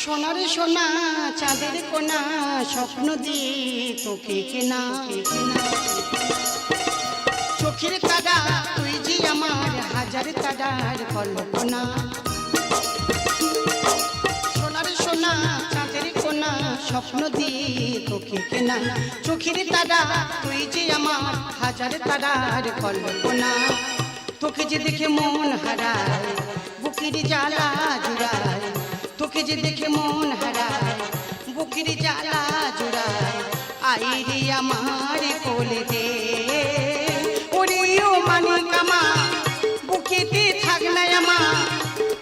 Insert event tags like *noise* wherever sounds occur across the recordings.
সোনারে সোনা, চাঁদের কোনা, স্বপ্ন দিয়ে তোকে কেনা। চোখের তারা তুই যে আমার হাজার তারার কল্পনা। সোনার সোনা, চাঁদের কোনা, স্বপ্ন দিয়ে তোকে কেনা। চোখের তারা তুই যে আমার হাজার তারার কল্পনা। তোকে যে দেখে মন হারায়, বুকের জ্বালা জুড়ায়। তোকে যে দেখে মন হারায়, বুকের জ্বালা জুড়ায় আইরে আমার কোলে দে। ওরে ও মানিক আমা বুকেতে থাক না আমা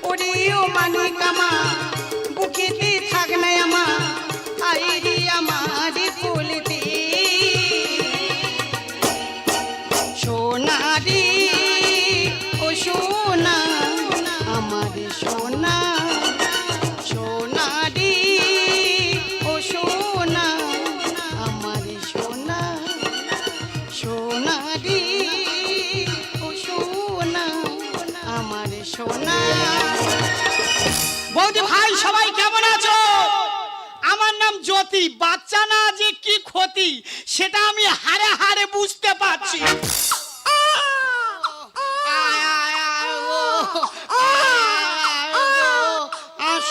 ওরে ও মানিক আমা বুকেতে থাক না আমা আইরে আমার কোলে দে। সোনারি ও সোনা ক্ষতি, সেটা আমি হারে হারে বুঝতে পারছি।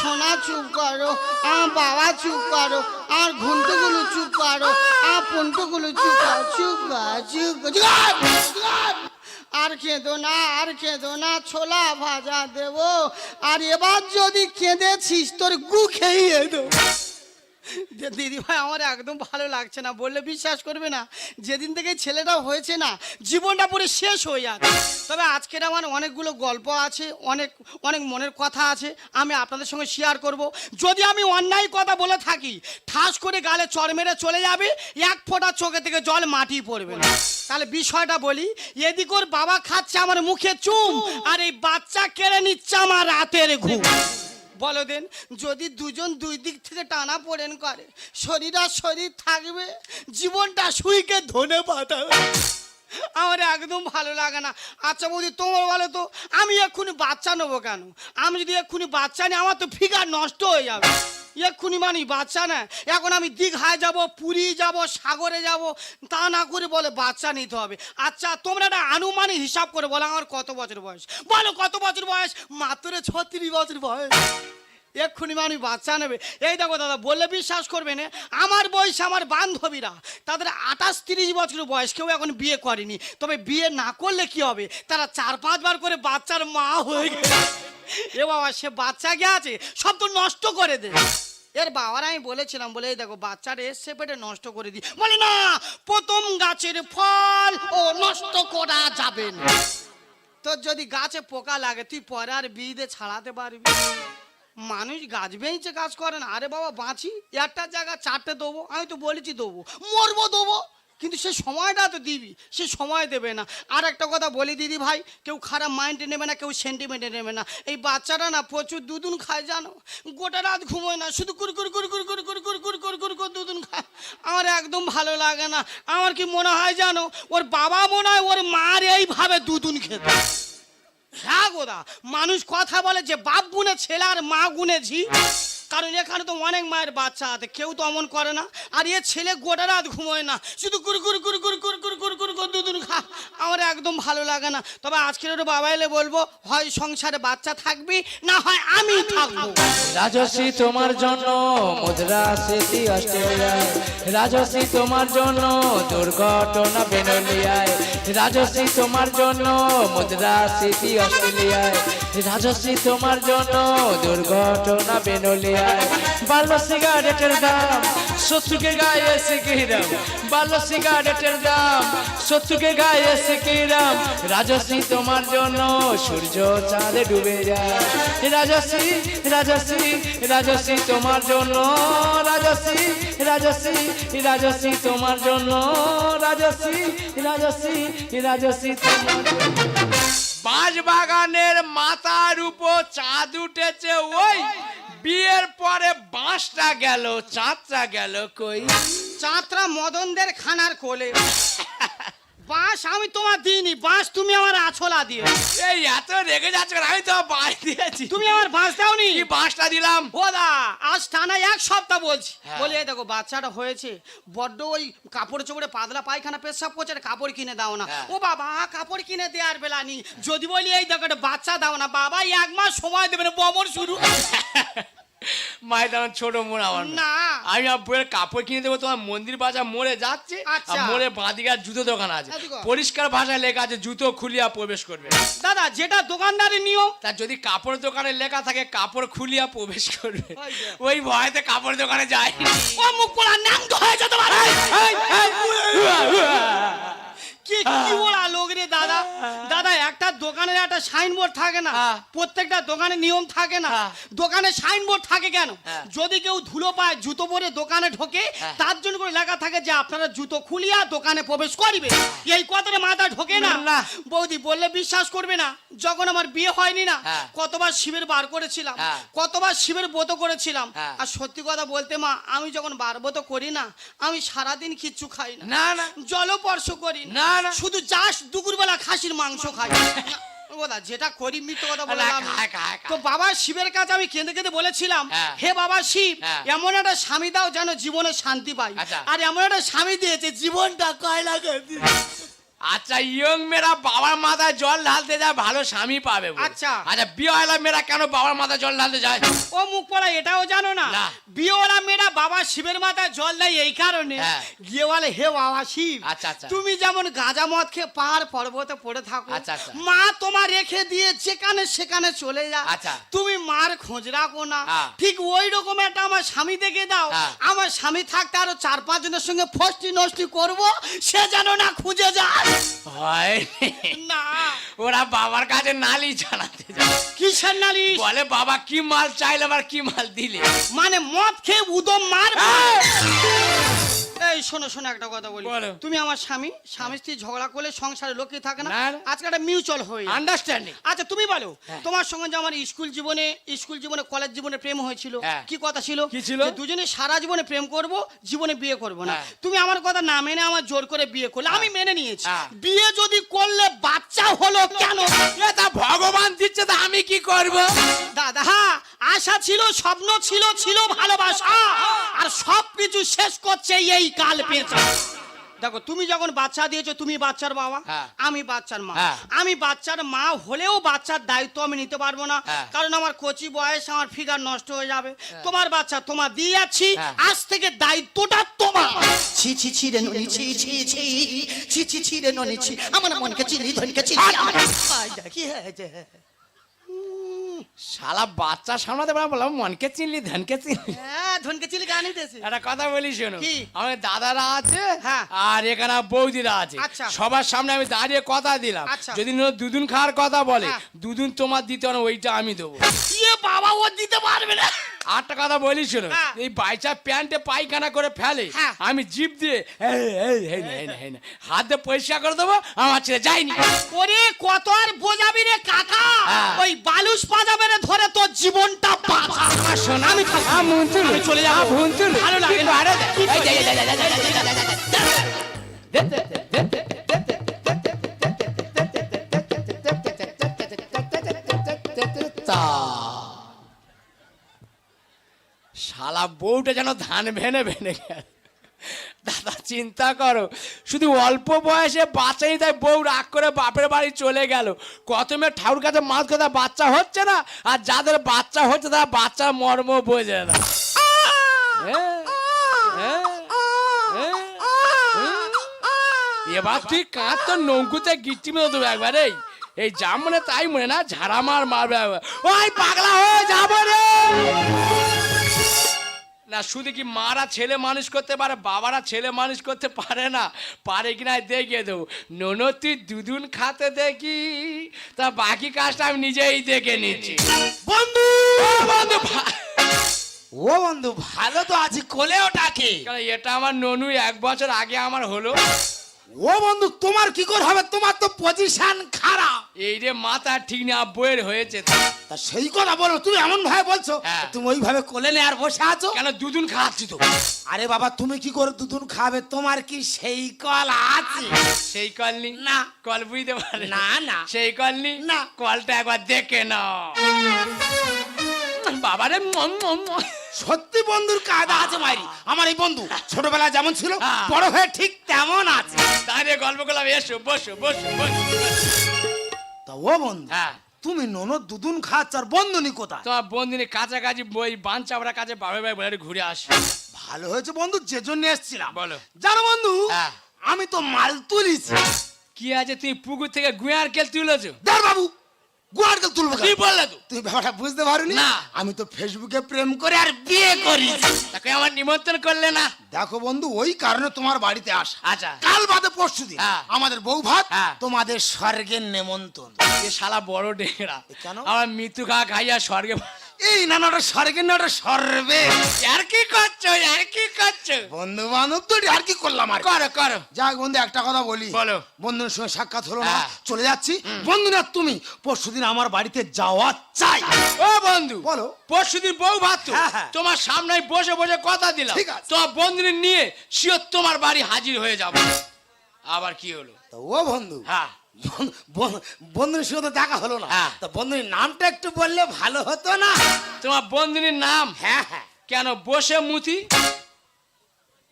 সোনা চুপ করো, আর বাবা চুপ করো, আর ঘুন্টুগুলো চুপ করো, আর পন্টুগুলো চুপ করো, চুপ চুপ। আর কেঁদো না, আর কেঁদো না, ছোলা ভাজা দেবো। আর এবার যদি কেঁদেছিস তোর গু খেয়ে দেবো। যে দিদি ভাই আমার একদম ভালো লাগছে না বললে বিশ্বাস করবে না। যেদিন থেকে ছেলেটা হয়েছে না জীবনটা পুরো শেষ হয়ে যাচ্ছে। তবে আজকের আমার অনেকগুলো গল্প আছে অনেক অনেক মনের কথা আছে আমি আপনাদের সঙ্গে শেয়ার করব। যদি আমি অন্যায় কথা বলে থাকি ঠাস করে গালে চড় মেরে চলে যাবে এক ফোঁটা চোখে থেকে জল মাটি পড়বে না। তাহলে বিষয়টা বলি এদিক ওর বাবা খাচ্ছে আমার মুখে চুম। আর এই বাচ্চা কেড়ে নিচ্ছে আমার রাতের ঘুম। বলো দেন, যদি দুজন দুই দিক থেকে টানা পড়েন করে, শরীর আর শরীর থাকবে, জীবনটা সুইকে ধনে পাঠাবে আমার একদম ভালো লাগে না। আচ্ছা বৌদি, তোমার বলো তো, আমি এক্ষুনি বাচ্চা নেব কেন? আমি যদি এক্ষুনি বাচ্চা নিই, আমার তো ফিগার নষ্ট হয়ে যাবে। এক্ষুনি মানি বাচ্চা না, এখন আমি দীঘায় যাব, পুরী যাব, সাগরে যাব, তা না করে বলে বাচ্চা নিতে হবে। আচ্ছা তোমরা একটা আনুমানিক হিসাব করে বলো, আমার কত বছর বয়স? বলো কত বছর বয়স? মাত্র ছত্রিশ বছর বয়স। এক্ষুনি মানুষ বাচ্চা নেবে। এই দেখো দাদা, বললে বিশ্বাস করবে না। আমার বয়স আমার বান্ধবীরা। তাদের আঠাশ তিরিশ বছর বয়স, কেউ এখন বিয়ে করেনি। তবে বিয়ে না করলে কি হবে? তারা চার পাঁচবার করে বাচ্চার মা হয়ে গেছে। এ বাবা, সে বাচ্চা গে আছে? সব তো নষ্ট করে দে। এর বাবার আমি বলেছিলাম, বলে এই দেখো, বাচ্চাটা এসছে পেটে নষ্ট করে দিই। বলে, না, প্রথম গাছের ফল ও নষ্ট করা যাবে না। তোর যদি গাছে পোকা লাগে, তুই পরে আর বিয়ে ছাড়াতে পারবি মানুষ গাছ বেঁচে কাজ করে না আরে বাবা বাঁচি একটা জায়গা চারটে দেবো আমি তো বলেছি দেবো মরবো দেবো কিন্তু সে সময়টা তো দিবি সে সময় দেবে না আর একটা কথা বলি দিদি ভাই কেউ খারাপ মাইন্ডে নেবে না কেউ সেন্টিমেন্টে নেবে না এই বাচ্চাটা না প্রচুর দুদুন খায় জানো গোটা রাত ঘুমোয় না শুধু কুর কুর কুর কুর কুর কুর দুদুন খায় আমার একদম ভালো লাগে না আমার কি মনে হয় জানো ওর বাবা মনে হয় ওর মার এইভাবে দুদুন খেতে হ্যাঁ গোদা মানুষ কথা বলে যে বাপ গুনে ছেলে আর মা গুনে ঝি। কারণ এখানে তো অনেক মায়ের বাচ্চা আছে, কেউ তো অমন করে না। আর এ ছেলে গোটা রাত ঘুমোয় না, শুধু কুর কুর কুর কুর কুর কুর কুর কুর কুর দুধুন খা, আমার একদম ভালো লাগে না। তবে আজকের ওর বাবা এলে বলব, হয় সংসারে বাচ্চা থাকবি, না হয় আমি থাকব। রাজশ্রী তোমার জন্য মুদ্রা অস্ট্রেলিয়ায়। রাজশ্রী তোমার জন্য দুর্ঘটনা বেনলিয়ায় রাজশ্রী তোমার জন্য মুদ্রা স্মৃতি অস্ট্রেলিয়ায়। রাজশ্রী তোমার জন্য দুর্ঘটনা বেনলিয়ায় বাল্য সিগারেটের দাম শত্রুকে গায়ে এসে কিরাম বাল্য সিগারেটের দাম শত্রুকে গায়ে এসে কিরাম রাজশ্রী তোমার জন্য সূর্য চাঁদে ডুবে যায়। রাজশ্রী রাজশ্রী রাজশ্রী তোমার জন্য, রাজশ্রী রাজশ্রী রাজশ্রী তোমার জন্য, রাজশ্রী রাজশ্রী রাজশ্রী তোমার বাঁশ বাগানের মাথার উপর চাঁদ উঠেছে, ওই বিয়ের পরে বাঁশটা গেল চাঁদটা গেল কই? চাঁদরা মদনদের খানার কোলে। *laughs* বাঁশ আমি তোমার দিইনি বাঁশ তুমি আমার আছলা দিও। এই এত রেগে যাচ্ছে কেন? আমি তো বাঁশ দিয়েছি। তুমি আমার বাঁশ দাওনি? কি বাঁশটা দিলাম? ও দা আজ টানা এক সপ্তাহ বলছি। হ্যাঁ। বলে এই দেখো বাচ্চাটা হয়েছে বড্ড ওই কাপড় চোপড়ে পাতলা পায়খানা পেশাব করছে একটা কাপড় কিনে দাও না। হ্যাঁ। ও বাবা কাপড় কিনে দেওয়ার বেলা নি যদি বলি এই দেখো একটা বাচ্চা দাও না বাবা এই এক মাস সময় দেবে না বমর শুরু। *laughs* মায়ের তেমন ছোট মন আমার না। আমি বইয়ের কাপড় কিনে দেবো তোমার মন্দির বাজার মোড়ে যাচ্ছে আর আচ্ছা। মোড়ে বাঁদিকে আর জুতো দোকান আছে পরিষ্কার ভাষায় লেখা আছে জুতো খুলিয়া প্রবেশ করবে দাদা যেটা দোকানদারের নিয়ম তা যদি কাপড় দোকানে লেখা থাকে কাপড় খুলিয়া প্রবেশ করবে ওই। ভয়তে কাপড় দোকানে যায় ও মুখ পোড়া ন্যাং তো হয়ে যেতে পারে কি কি বলা লোক রে দাদা দাদা একটা দোকানের একটা সাইনবোর্ড থাকে না হ্যাঁ। প্রত্যেকটা দোকানে নিয়ম থাকে না হ্যাঁ। দোকানে সাইনবোর্ড থাকে কেন হ্যাঁ। যদি কেউ ধুলো পায় জুতো পরে দোকানে ঢোকে হ্যাঁ। তার জন্য করে লেখা থাকে যে আপনারা জুতো খুলিয়া দোকানে প্রবেশ করিবে এই কথাটা মাথা ঢোকে না। বৌদি বললে বিশ্বাস করবে না যখন আমার বিয়ে হয়নি না হ্যাঁ। কতবার শিবের বার করেছিলাম হ্যাঁ। কতবার শিবের ব্রত করেছিলাম হ্যাঁ। আর সত্যি কথা বলতে মা আমি যখন বারবত করি না আমি সারাদিন কিচ্ছু খাই না না করি না, না। শুধু চাষ দুপুরবেলা খাসির মাংস খাই *laughs* ওদা যেটা করি মৃত্যু কথা বলে না, লাভ নেই। খায়, খায়, খায়। তো বাবা শিবের কাছে আমি কেঁদে কেঁদে বলেছিলাম হ্যাঁ। হে বাবা শিব হ্যাঁ। এমন একটা স্বামী দাও যেন জীবনে শান্তি পাই আচ্ছা। আর এমন একটা স্বামী দিয়েছে জীবনটা কয়লা আচ্ছা ইয়ং মেয়েরা বাবার মাথায় জল ঢালতে যায় ভালো স্বামী পাবে আচ্ছা। আচ্ছা বিয়েওয়ালা মেয়েরা কেন বাবার মাথায় জল ঢালতে যায় ও মুখ পড়া এটাও জানো না। বিয়েওয়ালা মেয়েরা বাবা শিবের মাথায় জল দেয় এই কারণে হ্যাঁ। গিয়ে বলে হে বাবা শিব আচ্ছা, আচ্ছা। তুমি যেমন গাঁজা মদ খেয়ে পাহাড় পর্বতে পড়ে থাকো আচ্ছা, আচ্ছা। মা তোমার রেখে দিয়ে যেখানে সেখানে চলে যা আচ্ছা। তুমি মার খোঁজ রাখো না হ্যাঁ। ঠিক ওই রকম একটা আমার স্বামী দেখে দাও হ্যাঁ। আমার স্বামী থাকতে আরও চার পাঁচ জনের সঙ্গে ফষ্টি নষ্টি করব সে যেন না খুঁজে যায় হয় না। ওরা বাবার কাছে নালি জানাতে যায়। কিসের নালি বলে বাবা কি মাল চাইলে আবার কি মাল দিলে? মানে মদ খেয়ে উদম মার শোনো শোনো একটা কথা বলি বলো। তুমি আমার স্বামী স্বামী স্ত্রী ঝগড়া করলে সংসারে লোকে থাকে না না, না। আজকে একটা মিউচুয়াল হয়ে যায়। আন্ডারস্ট্যান্ডিং আচ্ছা তুমি বলো হ্যাঁ। তোমার সঙ্গে যে আমার স্কুল জীবনে স্কুল জীবনে কলেজ জীবনে প্রেম হয়েছিল হ্যাঁ। কি কথা ছিল কি ছিল? যে দুজনে সারা জীবনে প্রেম করব জীবনে বিয়ে করব না হ্যাঁ। তুমি আমার কথা না মেনে আমার জোর করে বিয়ে করলে আমি মেনে নিয়েছি হ্যাঁ। বিয়ে যদি করলে বাচ্চা হলো কেন তা ভগবান দিচ্ছে তা আমি কি করব দাদা হ্যাঁ, আশা ছিল স্বপ্ন ছিল ছিল ভালোবাসা আর সব কিছু শেষ করছে এই কাল পেঁচা দেখো তুমি যখন বাচ্চা দিয়েছ তুমি বাচ্চার বাবা হ্যাঁ। আমি বাচ্চার মা হ্যাঁ। আমি বাচ্চার মা হলেও বাচ্চার দায়িত্ব আমি নিতে পারব না হ্যাঁ। কারণ আমার কচি বয়স আমার ফিগার নষ্ট হয়ে যাবে তোমার বাচ্চা তোমার দিয়ে যাচ্ছি হ্যাঁ। আজ থেকে দায়িত্বটা তোমার ছি ছি ছি রে ননি ছি ছি ছি ছি ছি ছি রে ননি ছি আমার মনকে চিনি ধনকে চিনি কি হয়েছে শালা বাচ্চা সামলাতে বললাম মনকে চিনলি ধনকে চিনলি হ্যাঁ ধনকে চিনলি গান হইতেছে একটা কথা বলি শোনো কি? আমার দাদারা আছে হ্যাঁ। আর এখানে বৌদিরা আছে আচ্ছা। সবার সামনে আমি দাঁড়িয়ে কথা দিলাম আচ্ছা। যদি নো দুদিন খাওয়ার কথা বলে হ্যাঁ। দুদিন তোমার দিতে হবে না, ওইটা আমি দেবো ইয়ে বাবা ও দিতে পারবে না আটটা কথা বলি শোনো হ্যাঁ। এই বাইচা প্যান্টে পায়খানা করে ফেলে হ্যাঁ। আমি জিপ দিয়ে হাত পরিষ্কার করে দেবো আমার ছেলে যায়নি ওরে কত আর বোঝাবি রে কাকা হ্যাঁ। ওই বালুস পাজাবে রে ধরে তোর জীবনটা বাঁচা শোনা আমি চলে যাব। ভালো লাগে না। শালা বউটা যেন ধান ভেনে ভেনে গেল। দাদা চিন্তা করো শুধু অল্প বয়সে বাচ্চাই তাই বউ রাগ করে বাপের বাড়ি চলে গেল। কত মেয়ে ঠাকুর কাছে মাছ কথা বাচ্চা হচ্ছে না আর যাদের বাচ্চা হচ্ছে তারা বাচ্চার মর্ম বোঝে না। হ্যাঁ, হ্যাঁ, হ্যাঁ। এবার তুই কাঁচ তোর নৌকুতে গিট্টি মেরে দেবো একবার এই। এই যা মনে তাই মনে না ঝাড়া মার মারবে। ওই পাগলা হয়ে যাব রে! না শুধু কি মারা ছেলে মানুষ করতে পারে বাবারা ছেলে মানুষ করতে পারে না? পারে কি না দেখিয়ে দেবো। ননতি দুদিন খাতে দেখি তা বাকি কাজটা আমি নিজেই দেখে নিচ্ছি। বন্ধু! ও বন্ধু ও বন্ধু ভালো তো আছি কোলেও ডাকে কেন এটা আমার ননু এক বছর আগে আমার হলো। ও বন্ধু তোমার কি করে হবে? তোমার তো পজিশন খারাপ। এই রে মাথা ঠিক না বইয়ের হয়েছে তা। সেই কথা বলো তুমি এমন ভাবে বলছো হ্যাঁ। তুমি ওইভাবে কোলে নিয়ে আর বসে আছো? কেন দুদিন খাচ্ছি তো? আরে বাবা তুমি কি করে দুধুন খাবে? তোমার কি সেই কল আছে? সেই কল নি না। কল বুঝতে পারে না না। সেই কল নি না। কলটা একবার দেখে নাও। বাবারে। সত্যি বন্ধুর কায়দা আছে মাইরি আমার এই বন্ধু ছোটবেলা যেমন ছিল হ্যাঁ। বড় হয়ে ঠিক তেমন আছে দাঁড়িয়ে গল্প করলাম এসো বসো বসো বসো তা ও বন্ধু হ্যাঁ তুমি ননদ দুধুন খাচ্ছ আর বন্ধুনি কোথায় তোমার বন্ধুনি কাছাকাছি বই বান চাপড়া কাছে বাবা ভাই বলে ঘুরে আসি ভালো হয়েছে বন্ধু যে জন্য এসেছিলাম বলো। জানো বন্ধু হ্যাঁ। আমি তো মাল তুলিছি কি আছে তুমি পুকুর থেকে গুয়ার কেল তুলেছো দাঁড় বাবু তুলবো কি বললে তুই? ব্যাপারটা বুঝতে পারোনি? না। আমি তো ফেসবুকে প্রেম করে আর বিয়ে করি। তাকে আমার নিমন্ত্রণ করলে না? দেখো বন্ধু ওই কারণে তোমার বাড়িতে আসা। আচ্ছা। কাল বাদে পরশু দিন হ্যাঁ। আমাদের বউ ভাত হ্যাঁ। তোমাদের স্বর্গের নেমন্তন্ন। শালা বড় ডেংরা কেন? আমার মৃত্যু খা খাইয়া স্বর্গে এই না না ওটা স্বর্গের না ওটা সর্বে আর কি করছ আর কি করছ? বন্ধু বান্ধব তো আর কি করলাম আর? করো করো। যাক বন্ধু একটা কথা বলি। বলো। বন্ধুর সঙ্গে সাক্ষাৎ হলো না হ্যাঁ। চলে যাচ্ছি। বন্ধু না তুমি পরশুদিন আমার বাড়িতে যাওয়া চাই। ও বন্ধু বলো। পরশুদিন বউ ভাত হ্যাঁ, হ্যাঁ। তোমার সামনে বসে বসে কথা দিলাম। ঠিক আছে। তোমার বন্ধুদের নিয়ে শিওর তোমার বাড়ি হাজির হয়ে যাব। আবার কি হলো? তা ও বন্ধু হ্যাঁ। বন্ধুর সঙ্গে দেখা হলো না। হ্যাঁ। তা বন্ধুর নামটা একটু বললে ভালো হতো না? তোমার বন্ধুদের নাম? হ্যাঁ হ্যাঁ। কেন বসে মুতি?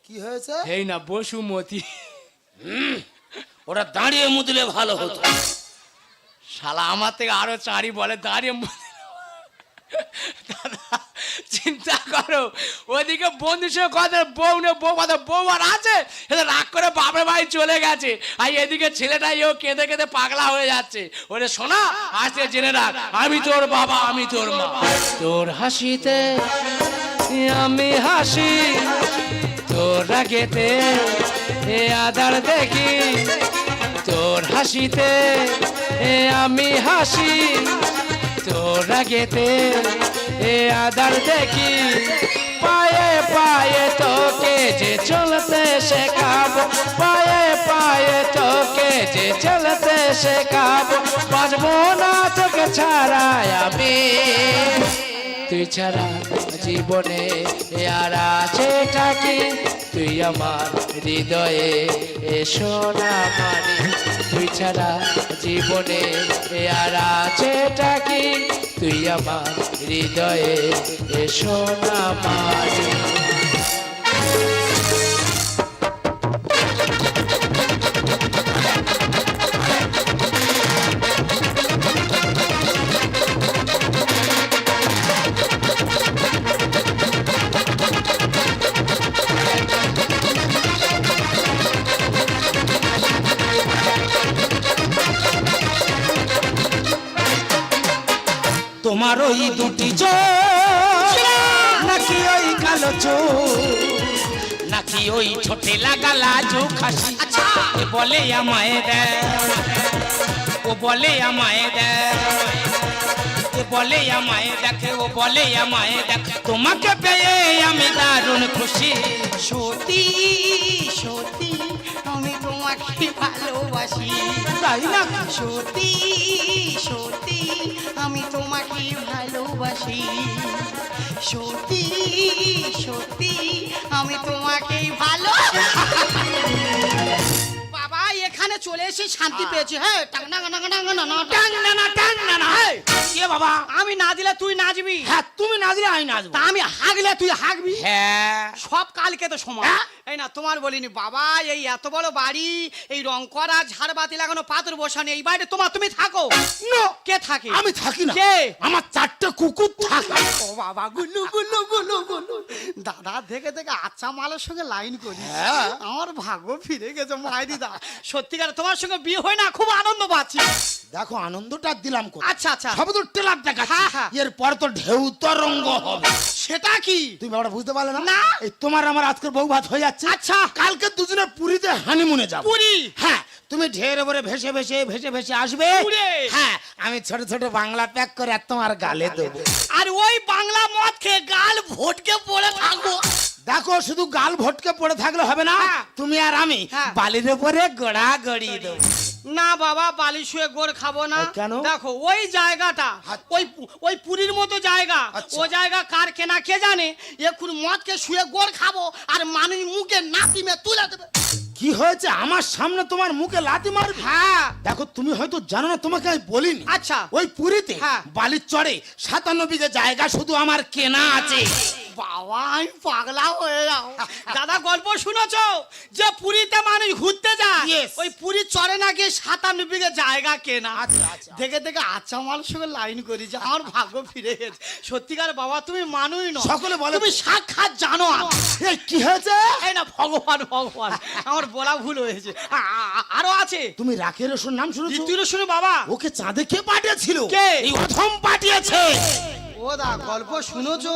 কি হয়েছে? এই না বসুমতি ওটা দাঁড়িয়ে মুদলে ভালো হতো। শালা আমার থেকে আরও চারি বলে দাঁড়িয়ে মুতি। দাদা করো। ওদিকে বন্ধুর সঙ্গে কথা, বউ নে বউ কথা, বউ আর আছে? রাগ করে বাপের বাড়ি চলে গেছে। আর এদিকে ছেলেটা এও কেঁদে কেঁদে পাগলা হয়ে যাচ্ছে। ওরে শোনা আজকে জেনে রাখ, আমি তোর বাবা, আমি তোর মা। তোর হাসিতে আমি হাসি, তোর রাগেতে এ আদার দেখি। তোর হাসিতে আমি হাসি, তোর রাগেতে এ আদার দেখি, পায়ে পায়ে তোকে যে চলতে শেখাবো, পায়ে পায়ে তোকে যে চলতে শেখাবো বাঁচবো না তোকে ছাড়াই আমি। তুই ছাড়া জীবনে আর আছে কি তুই আমার হৃদয়ে এ সোনা মানি তুই ছাড়া জীবনে আর আছে কি তুই আমার হৃদয়ে এসো না মানি ওই গালা লাগা খাসি ও বলে আমায় দে ও বলে আমায় দে বলে আমায় দেখে ও বলে আমায় দেখে তোমাকে পেয়ে আমি দারুণ খুশি সতী আমি তোমাকে ভালোবাসি। তাই না? সত্যি সত্যি আমি তোমাকে ভালোবাসি। সত্যি সত্যি আমি তোমাকে ভালো এখানে চলে এসে শান্তি পেয়েছি হ্যাঁ টাং টাং টাং টাং টাং টাং। টাং না না টাং না না কে বাবা আমি না দিলে তুই নাচবি হ্যাঁ তুমি না দিলে আমি নাচবো তা আমি হাগলে তুই হাগবি হ্যাঁ সব কালকে তো সময় হ্যাঁ? এই না তোমার বলিনি বাবা এই এত বড় বাড়ি এই রং করা ঝাড়বাতি লাগানো পাথর বসানো এই বাড়িতে তোমার তুমি থাকো কে থাকে আমি থাকি না কে? আমার চারটে কুকুর থাকে ও বাবা গুলু গুলু গুলু গুলু দাদা দেখে দেখে আচ্ছা মালের সঙ্গে লাইন করি হ্যাঁ। আমার ভাগ্য ফিরে গেছে মাই দিদা সত্যিকার তোমার সঙ্গে বিয়ে হয় না খুব আনন্দ পাচ্ছি। দেখো আনন্দটা দিলাম? আচ্ছা আচ্ছা। সবে তো টেলার দেখা হ্যাঁ। এরপর তো ঢেউ তরঙ্গ হবে। সেটা কি? তুমি ব্যাপারটা বুঝতে পারলে না? না। এই তোমার আমার আজকের বউ ভাত হয়ে যাচ্ছে। আচ্ছা। কালকে দুজনে পুরীতে হানিমুনে যাব। পুরী? হ্যাঁ তুমি ঢের উপরে ভেসে ভেসে ভেসে ভেসে আসবে। হ্যাঁ আমি ছোট ছোট বাংলা প্যাক করে তোমার গালে দেবো। আর ওই বাংলা মদ খেয়ে গাল ভটকে পড়ে থাকব। দেখো শুধু গাল ভটকে পড়ে থাকলে হবে না হ্যাঁ। তুমি আর আমি হ্যাঁ। বালির উপরে গড়া গড়িয়ে দেবো না বাবা বালি শুয়ে গোড় খাব না কেন? দেখো ওই জায়গাটা আচ্ছা। ওই ওই পুরীর মতো জায়গা আচ্ছা। ও জায়গা কার কেনা কে জানে এখন মদকে শুয়ে গোড় খাব আর মানুষ মুখে নাতিমে তুলে দেবে কি হয়েছে আমার সামনে তোমার মুখে লাতি মারবে হ্যাঁ দেখো তুমি হয়তো জানো না তোমাকে আমি বলিনি আচ্ছা। ওই পুরীতে হ্যাঁ। বালির চড়ে সাতান্ন বিঘে জায়গা শুধু আমার কেনা আছে বাবা আমি পাগলা হয়ে যাও। দাদা গল্প শুনেছো? যে পুরীতে মানুষ ঘুরতে যায়. ওই পুরী চড়ে না গিয়ে সাতান্ন বিঘে জায়গা কেনা। আচ্ছা, আচ্ছা। দেখে দেখে আচ্ছা আমার সঙ্গে লাইন করি যে আমার ভাগ্য ফিরে গেছে। সত্যিকার বাবা তুমি মানুষ নয় সকলে বলে। তুমি সাক্ষাৎ জানো এই কি হয়েছে? এই না ভগবান ভগবান আমার বলা ভুল হয়েছে। আরও আছে। তুমি রাখের ওষুধ নাম শুনেছো? শুনে বাবা। ওকে চাঁদে কে পাঠিয়েছিল? কে? এই অথম পাঠিয়েছে। ও দা গল্প শুনেছো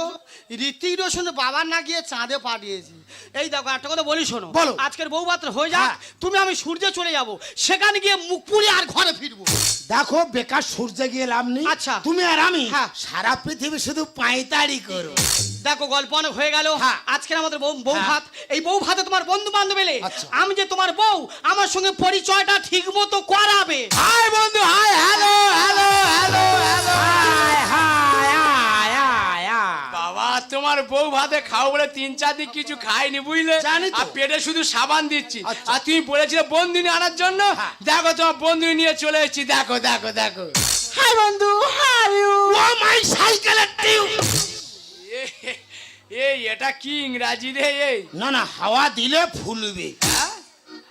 ঋতিক রোশন বাবার না গিয়ে চাঁদে পাঠিয়েছি এই দেখো একটা কথা বলি শোনো বলো। আজকের বউ পাত্র হয়ে যাক হ্যাঁ। তুমি আমি সূর্যে চলে যাব সেখানে গিয়ে মুখ পুড়ে আর ঘরে ফিরবো দেখো বেকার সূর্যে গিয়ে লাভ নেই আচ্ছা। তুমি আর আমি হ্যাঁ। সারা পৃথিবী শুধু পাঁয়তারি করো দেখো গল্প অনেক হয়ে গেল হ্যাঁ। আজকের আমাদের বউ বউ। ভাত এই বউ ভাতে তোমার বন্ধু বান্ধব এলে আচ্ছা। আমি যে তোমার বউ আমার সঙ্গে পরিচয়টা ঠিক মতো করাবে হাই বন্ধু hi hello hello hello hello তোমার বউ ভাতে খাও বলে তিন চার দিন কিছু খাইনি বুঝলে? আর পেটে শুধু সাবান দিচ্ছি। আচ্ছা। আর তুমি বলেছিলে বন্ধুনি আনার জন্য? হ্যাঁ। দেখো তোমার বন্ধুনি নিয়ে চলে এসেছি। দেখো দেখো দেখো। হাই বন্ধু হাই ও মাই সাইকেলের টিউ এই এটা কি ইংরাজি রে এই না না হাওয়া দিলে ফুলবে। হ্যাঁ?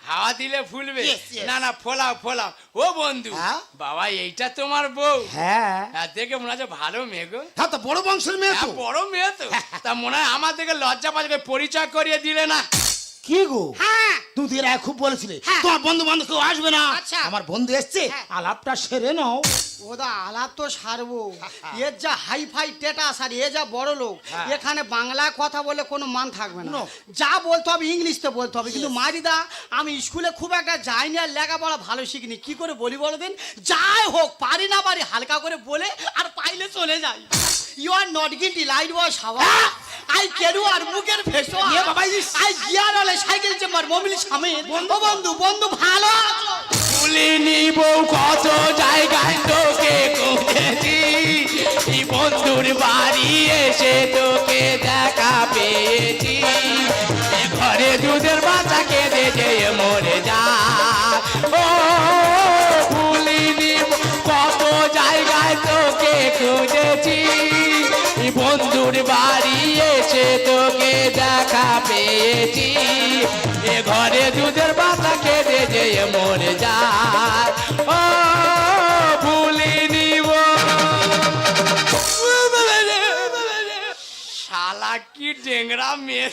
হাওয়া দিলে ফুলবে. না না ফোলাও ফোলাও। ও বন্ধু হ্যাঁ? বাবা এইটা তোমার বউ। হ্যাঁ। হ্যাঁ দেখে মনে হচ্ছে ভালো মেয়ে গো। হ্যাঁ তো বড় বংশের মেয়ে তো। হ্যাঁ, বড় মেয়ে তো। তা মনে হয় আমার দেখে লজ্জা পাচ্ছে পরিচয় করিয়ে দিলে না? কি গো? হ্যাঁ। তুমি তো এর আগে খুব বলেছিলে। হ্যাঁ। তোমার বন্ধু বান্ধব কেউ আসবে না। আচ্ছা। আমার বন্ধু এসছে। হ্যাঁ। আলাপটা সেরে নাও। ওদা আলাপ তো সারবো। *laughs* এর যা হাই ফাই টেটাস আর এ যা বড় লোক হ্যাঁ। এখানে বাংলা কথা বলে কোনো মান থাকবে না। যা বলতে হবে ইংলিশতে বলতে হবে। কিন্তু মারিদা আমি স্কুলে খুব একটা যাইনি আর লেখাপড়া ভালো শিখিনি। কি করে বলি বলো দিন? যাই হোক পারি না পারি হালকা করে বলে আর পাইলে চলে যাই। ইউ আর নট গিটি লাইট ওয়াশ হাওয়া আই কেরু আর মুখের ফেসো এ বাবা, ইস। আই গিয়ার হলে সাইকেল চেম্বার মোবিল সামিল বন্ধু বন্ধু বন্ধু ভালো বউ কত জায়গায় তোকে খুঁজেছি এই বন্ধুর বাড়ি এসে তোকে দেখা পেয়েছি। ঘরে দুধের বাচ্চা কেঁদে যে মরে যা দুধের পাতা খেতে যে মরে যায়। ও ভুলিনি শালা কি ডেংরা মেয়ে।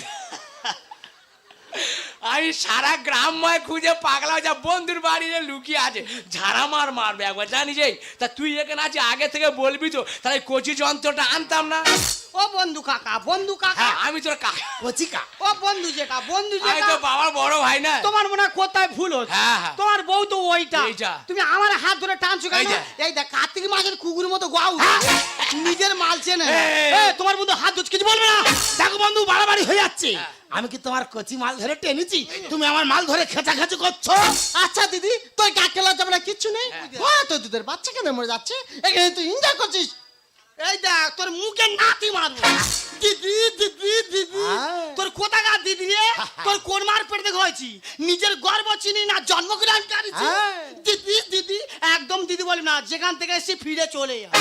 আমি সারা গ্রামময় খুঁজে পাগলা যা বন্ধুর বাড়িতে লুকিয়ে আছে। ঝাড়া মার মারবে একবার জানিস এই? তা তুই এখানে আছে আগে থেকে বলবি তো তাহলে কচি যন্ত্রটা আনতাম না? ও বন্ধু কাকা বন্ধু কাকা। হ্যাঁ আমি তোর কাকা কচিকা ও বন্ধু যেটা বন্ধু আমি যেটা তো বাবার বড় ভাই না? তোমার মনে হয় কোথায় ভুল হচ্ছে? হ্যাঁ, হ্যাঁ। তোমার বউ তো ওইটা। এইটা। তুমি আমার হাত ধরে টানছো কেন? এই দেখ। কার্তিক মাসের কুকুর মতো গাও নিজের মাল চেনে। না। তোমার বন্ধু হাত ধরছে কিছু বলবে না? দেখো বন্ধু বাড়াবাড়ি হয়ে যাচ্ছে। আমি কি তোমার কচি মাল ধরে টেনেছি? তুমি আমার মাল ধরে খেচাখেচি করছ? আচ্ছা দিদি তোর কাকে লজ্জা বলে কিচ্ছু নেই? ও তো দুধের বাচ্চা কেন মরে যাচ্ছে? এখানে তুই এনজয় করছিস? এই দেখ তোর মুখে নাতি মারবো। দিদি দিদি দিদি হ্যাঁ। তোর কোথাকার দিদি রে তোর কোন মার পেট দেখে হয়েছি নিজের গর্ব চিনি না জন্মগ্রহণ করেছি। হ্যাঁ। দিদি দিদি একদম দিদি বলি না যেখান থেকে এসে ফিরে চলে যা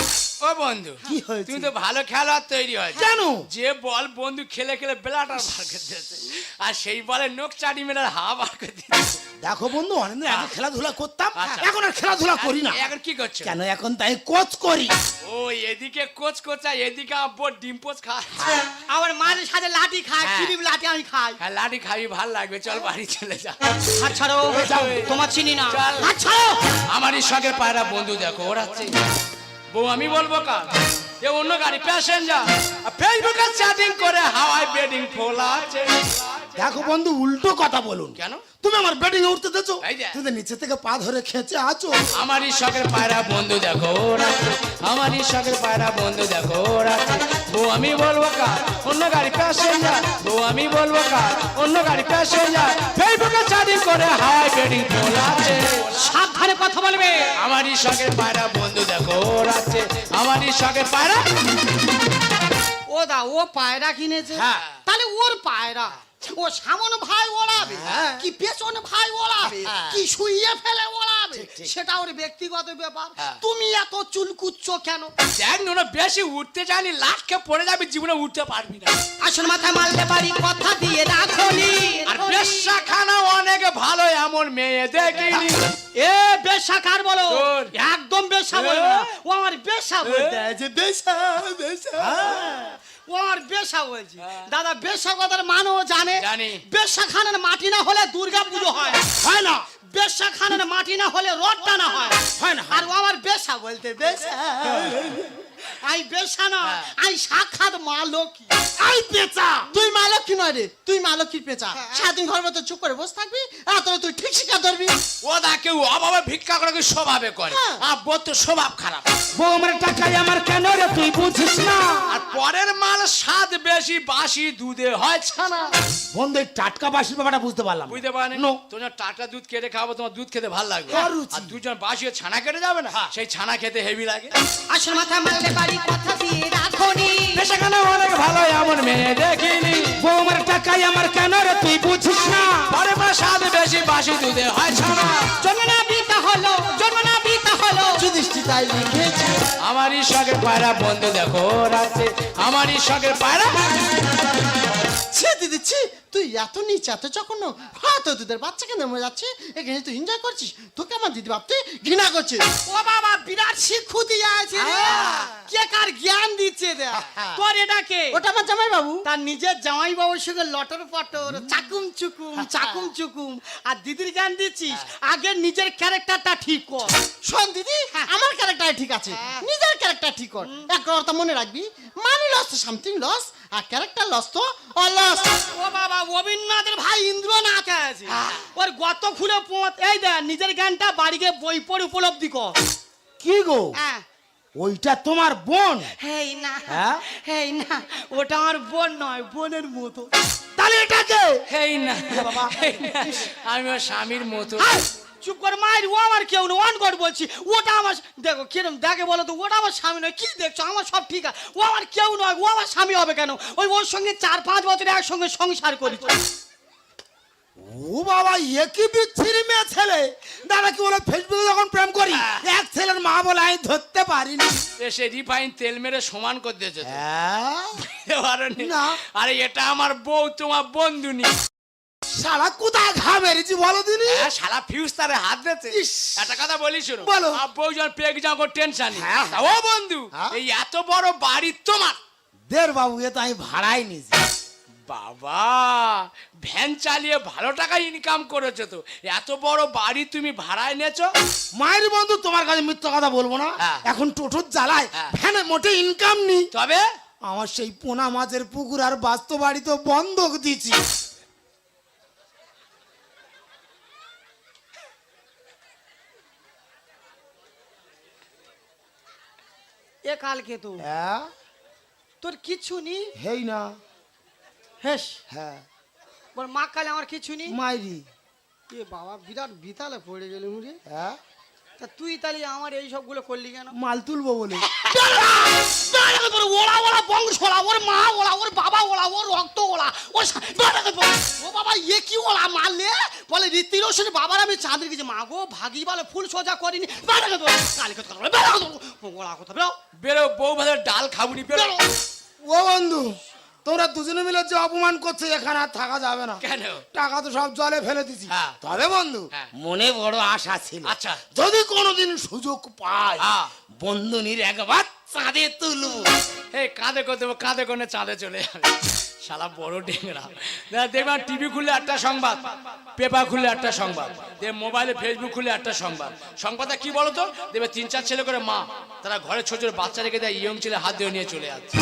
ও বন্ধু কি হয়েছে? তুমি তো ভালো খেলোয়াড় তৈরি হয়েছে। কেন? যে বল বন্ধু খেলে খেলে বেলাটার বার করে দিয়েছে। আর সেই বলে নোক চাটি মেরে হাওয়া বার করে দিয়েছে। দেখো বন্ধু অনেকদিন আগে খেলাধুলা করতাম আচ্ছা। এখন আর খেলাধুলা করি না। এখন কি করছ? কেন এখন তাই কোচ করি। ও এদিকে কোচ করছে আর এদিকে আমার বোর ডিম পোচ খা আমার মাঝে সাথে লাঠি খায় হ্যাঁ। লাঠি আমি খাই। হ্যাঁ লাঠি খাবি ভালো লাগবে। চল বাড়ি চলে যা। হাত ছাড়ো তোমার চিনি না। হাত ছাড়ো! আমারই সঙ্গে পায়রা বন্ধু দেখো ওরাচ্ছে বউ, আমি বলব কাজ এ অন্য গাড়ি প্যাসেঞ্জার ফেসবুকে চ্যাটিং করে হাওয়াই বেডিং ফোলা আছে। দেখো বন্ধু উল্টো কথা বলুন। কেন? তুমি আমার বেডিং এ উঠতে দেছো। তুমি নিচে থেকে পা ধরে খেঁচে আছো। আমারই শখের পায়রা বন্ধু দেখো আমারই শখের পায়রা বন্ধু দেখো বউ আমি বলব কার? অন্য গাড়ি প্যাসেঞ্জার বউ আমি বলব কার? অন্য গাড়ি প্যাসেঞ্জার ফেসবুকে চারি করে হাই বেডিং আছে। সাবধানে কথা বলবে। আমারই শখের পায়রা বন্ধু দেখো রাত্রে আমারই শখের পায়রা? ও দা ও পায়রা কিনেছে। হ্যাঁ। তাহলে ওর পায়রা। ও সামন ভাই ওড়াবে হ্যাঁ। কি পেছন ভাই ওড়াবে কি শুইয়ে ফেলে ওড়াবে সেটা ওর ব্যক্তিগত ব্যাপার। হ্যাঁ। তুমি এত চুলকুচ্ছ কেন? দেখ নোনা বেশি উঠতে জানি লাটকে পড়ে যাবে জীবনে উঠতে পারবি না। আসল মাথায় মারলে পারি কথা দিয়ে রাখনি। আর বেশ্যা খানা অনেক ভালো এমন মেয়ে দেখিনি। এ বেশা কার বলো। একদম বেশা বলবে না ও আমার বেশা বলতে। যে বেশা বেশা। ও আমার বেশা বলছি। দাদা বেশা কথার মানও জানে। জানি। বেশা খানের মাটি না হলে দুর্গা পুজো হয়। হয় না। বেশা খানের মাটি না হলে রথ টানা হয়। হয় না, আর ও আমার বেশা বলতে বেশা। আই বেশা না আই সাক্ষাৎ মা লক্ষ্মী আই পেঁচা। তুই মা লক্ষ্মী নয় রে তুই মা লক্ষ্মীর পেঁচা সারাদিন ঘর মতো চুপ করে বসে থাকবি আর তোরা তুই ঠিক শিক্ষা ধরবি। ও দা কেউ অভাবে ভিক্ষা করে কেউ স্বভাবে করে? আর বোধ তো স্বভাব খারাপ। বউ আমার টাকাই আমার কেন রে তুই বুঝিস না? আর পরের মাল স্বাদ বেশি বাসি দুধে হয় ছানা। বন্ধু এই টাটকা বাসির ব্যাপারটা বুঝতে পারলাম না। বুঝতে পারেন? No. তোমার টাটা দুধ কেটে খাব তোমার দুধ খেতে ভালো লাগবে। আর আর দুজন বাসিয়ে ছানা কেটে যাবে না? সেই ছানা খেতে হেভি লাগে। আসল মাথায় মারলে পারি কথা দিয়ে রাখনি। সেখানে অনেক ভালো এমন মেয়ে দেখিনি। বউ আমার টাকাই আমার কেন রে তুই বুঝিস না? পরের মাল স্বাদ বেশি বাসি দুধে হয় ছানা জন্মনা বিতা হলো জন্মনা বিতা হলো। যুধিষ্ঠি তাই লিখেছে। আমারই শখের পায়রা বন্ধু দেখো রাতে আমারই শখের পায়রা ছি দিদি ছি। তুই এত নিচে এত চকন্ন হাত তোদের বাচ্চাকে নেমে যাচ্ছে? এখানে তুই এনজয় করছিস? তোকে আমার দিদি ভাবতে ঘৃণা করছে। ও বাবা বিরাট শিক্ষু দিয়ে আছে রে। কে কার জ্ঞান দিচ্ছে দে তোর এটা কে? ওটা আমার জামাই বাবু তার নিজের জামাই বাবুর সঙ্গে লটর পটর চাকুম চুকুম চাকুম চুকুম। আর দিদির জ্ঞান দিচ্ছিস? আগে নিজের ক্যারেক্টারটা ঠিক কর। শোন দিদি আমার ক্যারেক্টার ঠিক আছে। নিজের ক্যারেক্টার ঠিক কর। এক কথা মনে রাখবি মানি লস তো সামথিং লস আর ক্যারেক্টার লস তো অলস ও বাবা রবীন্দ্রনাথের ভাই ইন্দ্রনাথ আছে। ওর গত খুলে পথ এই দেখ নিজের জ্ঞানটা বাড়িকে বই পড়ে উপলব্ধি কর। কি গো? হ্যাঁ। ওইটা তোমার বোন? হেই না হ্যাঁ? হেই না ওটা আমার বোন নয় বোনের মতো। তাহলে এটাকে হেই না বাবা। আমি ওর স্বামীর মতো। চুপ করে মায়ের ও আমার কেউ না অন কর বলছি। ওটা আমার দেখো কিরম দেখে বলো তো ওটা আমার স্বামী নয় কি দেখছ? আমার সব ঠিক আছে। ও আমার কেউ নয় ও আমার স্বামী হবে কেন? ওই ওর সঙ্গে চার পাঁচ বছর একসঙ্গে সংসার করি। ও বাবা এ কি বিচ্ছিরি মেয়ে ছেলে? দাদা কি বলে ফেসবুকে যখন প্রেম করি এক ছেলের মা বলে আমি ধরতে পারিনি। এসে রিফাইন তেল মেরে সমান করে দিয়েছে হ্যাঁ? আরে এটা আমার বউ তোমার বন্ধু নি। শালা কোথায় ঘা মেরেছি বলো দিনি? হ্যাঁ শালা ফিউজ তারে হাত দিয়েছে। একটা কথা বলি শোনো। বলো। বউ যখন পেক যাও টেনশন। ও বন্ধু হ্যাঁ? এই এত বড় বাড়ি তোমার? দের বাবু এ তো আমি ভাড়াই নিয়েছি। বাবা ভ্যান চালিয়ে ভালো টাকা ইনকাম করেছ তো। এত বড় বাড়ি তুমি ভাড়ায় নেছো মায়ের বন্ধু তোমার কাছে মিথ্যা কথা বলব না। হ্যাঁ। এখন টোটোর জ্বালায়। ভ্যানে মোটে ইনকাম নেই তবে? আমার সেই পোনা মাছের পুকুর আর বাস্তব বাড়ি তো বন্ধক দিছি কালকে তো হ্যাঁ? তোর কিছু নি? হেই না। হেস। হ্যাঁ। বল মা কালে আমার কিছু নি? মাইরি। এ বাবা বিরাট বিতালে পড়ে গেল মুরে হ্যাঁ? তা তুই তাহলে আমার এই সবগুলো করলি কেন মাল তুলবো বলে তোর ওলা ওলা বংশ ওলা ওর মা ওলা ওর বাবা ওলা ওর রক্ত ওলা ওর বল। ও বাবা এ কি ওলা মারলে বলে রীতি রোশনের বাবার আমি চাঁদের গেছি মা গো ভাগি বলে ফুল সোজা করিনি কালকে তো বেড়াকে ওলা কথা বেরো বেরো বউ ভাতের ডাল খাবুনি বেরো ও তোমরা দুজনে মিলে যে অপমান করছে এখানে আর থাকা যাবে না কেন টাকা তো সব জলে ফেলে দিছি হ্যাঁ। তবে বন্ধু হ্যাঁ। মনে বড় আশা ছিল আচ্ছা। যদি কোনোদিন সুযোগ পাই হ্যাঁ। বন্ধুনির একবার চাঁদে তুলব হে কাঁদে করতে কাঁদে কাঁধে করে চাঁদে চলে যাবে শালা বড় ডেংরা। দেখবেন টিভি খুললে একটা সংবাদ পেপার খুললে একটা সংবাদ দেখ মোবাইলে ফেসবুক খুললে একটা সংবাদ। সংবাদটা কি বলতো? দেখবে তিন চার ছেলে করে মা তারা ঘরে ছোট ছোট বাচ্চা রেখে দেয় ইয়ং ছেলে হাত দিয়ে নিয়ে চলে যাচ্ছে।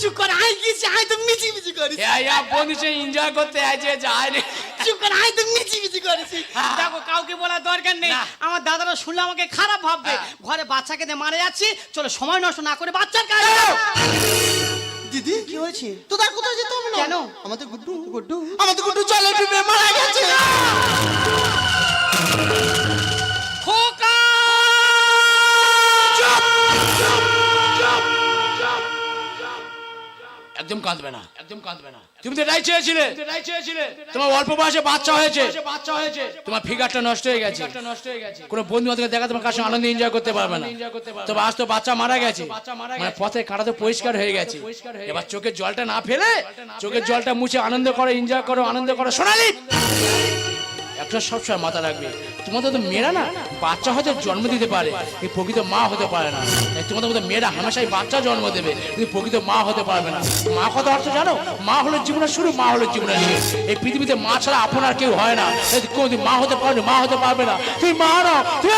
চুপ কর আই গেছি আই তো মিচি মিচি করেছি। বন্ধু সে এনজয় করতে আছে যায় রে। চুপ কর আই তো মিচি মিচি করেছি। দেখো কাউকে বলার দরকার নেই। আমার দাদারা শুনলে আমাকে খারাপ ভাববে। ঘরে বাচ্চাকে দিয়ে মারা যাচ্ছি চলো সময় নষ্ট না করে বাচ্চার কাজ দিদি? কি হয়েছে? তো কোথায় যেতে হবে না। কেন? আমাদের গুড্ডু। গুড্ডু। আমাদের গুড্ডু চলে ডুবে মারা গেছে। একদম কাঁদবে না। একদম কাঁদবে না। তুমি তো এটাই চেয়েছিলে। এটাই চেয়েছিলে। তোমার অল্প বয়সে বাচ্চা হয়েছে। বাচ্চা হয়েছে। তোমার ফিগারটা নষ্ট হয়ে গেছে। নষ্ট হয়ে গেছে। কোনো বন্ধু বান্ধবকে দেখা তোমার কাছে আনন্দ এনজয় করতে পারবে না। তবে আজ তো বাচ্চা মারা গেছে। মানে পথে কাটা তো পরিষ্কার হয়ে গেছে। এবার চোখের জলটা না ফেলে চোখের জলটা মুছে আনন্দ করো এনজয় করো আনন্দ করো। সোনালি! একটা সবসময় মাথা রাখবে। তোমাদের তো মেয়েরা না, বাচ্চা হয়তো জন্ম দিতে পারে কিন্তু প্রকৃত মা হতে পারে না। তাই তোমাদের মতো মেয়েরা হামেশাই বাচ্চা জন্ম দেবে কিন্তু প্রকৃত মা হতে পারবে না। মা কথা অর্থ জানো? মা হলো জীবনের শুরু, মা হলো জীবনের শেষ। এই পৃথিবীতে মা ছাড়া আপনার কেউ হয় না। কোনোদিন মা হতে পারবে, মা হতে পারবে না। তুই মা নাও তুই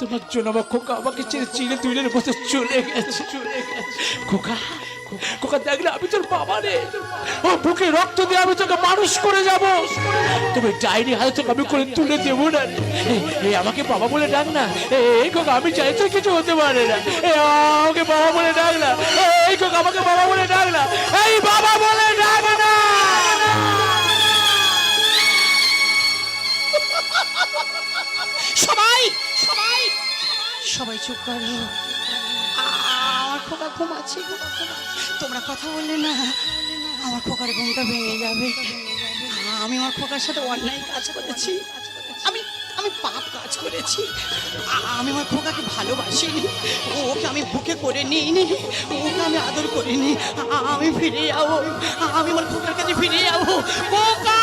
তোমার জন্য আমার খোকা আমাকে ছেড়ে চিনে তুইলের মতো চলে গেছে চলে গেছে। খোকা খোকা দেখ না আমি তোর বাবা রে। ও বুকে রক্ত দিয়ে আমি তোকে মানুষ করে হাতে তোকে আমি করে তুলে না। এই আমাকে বাবা বলে ডাক না। এই- খোকা, আমি চাই তো কিছু হতে পারে না। এই আমাকে বাবা বলে ডাক না। এই খোকা, আমাকে বাবা বলে ডাক না। এই বাবা বলে ডাক না। সবাই সবাই সবাই চুপ করো। খোকা ঘুমাচ্ছে। তোমরা কথা বললে না, আমার খোকার ঘুমটা ভেঙে যাবে। আমি আমার খোকার সাথে অন্যায় কাজ করেছি। আমি আমি পাপ কাজ করেছি। আমি আমার খোকাকে ভালোবাসিনি। ওকে আমি বুকে করে নিইনি। ওকে আমি আদর করিনি। আমি ফিরে যাব। আমি আমার খোকার কাছে ফিরে যাব। খোকা!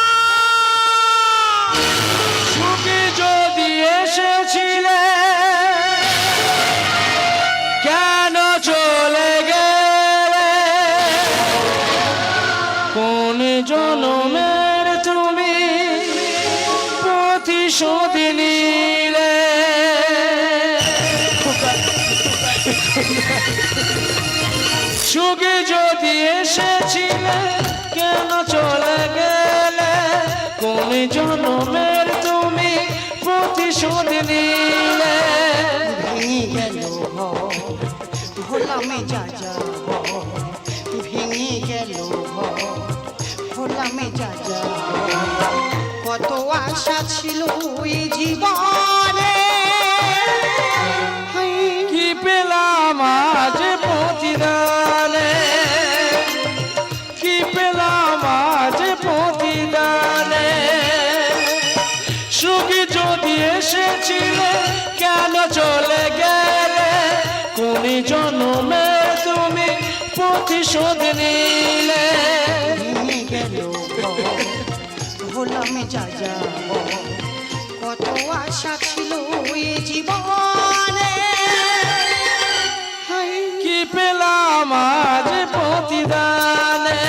প্রতিশোধ নিলে ভেঙে গেল ভোলামে যা যা ভেঙে গেল ভোলামে যা যা কত আশা ছিল এই জীবনে প্রতিশোধ নিলে। হলাম যা যাব কত আশা ছিল এই জীবনে। কি পেলাম আজ প্রতিদানে?